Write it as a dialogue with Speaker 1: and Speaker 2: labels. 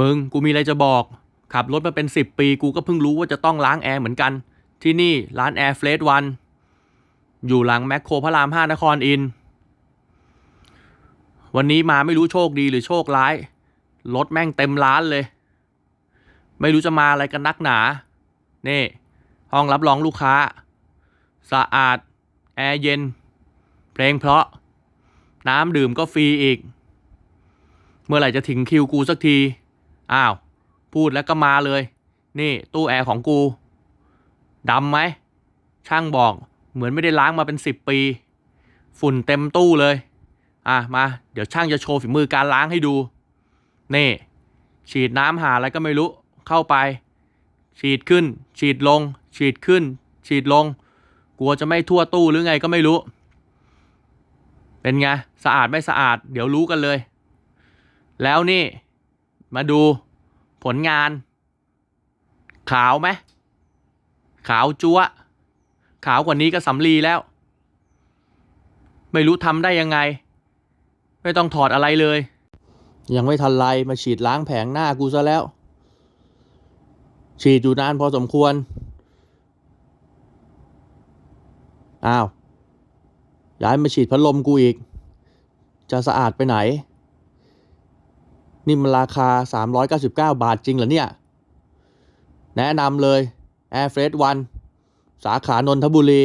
Speaker 1: มึงกูมีอะไรจะบอก ขับรถมาเป็นสิบปี กูก็เพิ่งรู้ว่าจะต้องล้างแอร์เหมือนกัน ที่นี่ร้านแอร์เฟรชวันอยู่หลังแมคโครพระรามห้านครอิน วันนี้มาไม่รู้โชคดีหรือโชคร้าย รถแม่งเต็มร้านเลย ไม่รู้จะมาอะไรกันนักหนา นี่ ห้องรับรองลูกค้า สะอาด แอร์เย็น เพลงเพราะ น้ำดื่มก็ฟรีอีก เมื่อไหร่จะถึงคิวกูสักที อ้าว พูดแล้วก็มาเลย นี่ตู้แอร์ของกูดำไหม ช่างบอก เหมือนไม่ได้ล้างมาเป็นสิบปี ฝุ่นเต็มตู้เลย อะ มา เดี๋ยวช่างจะโชว์ฝีมือการล้างให้ดู นี่ ฉีดน้ำหาอะไรก็ไม่รู้ เข้าไป ฉีดขึ้น ฉีดลง ฉีดขึ้น ฉีดลง กลัวจะไม่ทั่วตู้หรือไงก็ไม่รู้ เป็นไง สะอาดไม่สะอาด เดี๋ยวรู้กันเลย แล้วนี่ มาดูผลงาน ขาวไหมขาวจัวขาวกว่านี้ก็สำลีแล้ว ไม่รู้ทำได้ยังไง ไม่ต้องถอดอะไรเลย ยังไม่ทันไรมาฉีดล้างแผงหน้ากูซะแล้ว ฉีดอยู่นานพอสมควร อ้าวย้ายมาฉีดพัดลมกูอีก จะสะอาดไปไหน นี่มันราคา 399 บาทจริงเหรอเนี่ย แนะนำเลย Air f r e s h 1สาขานนทบุรี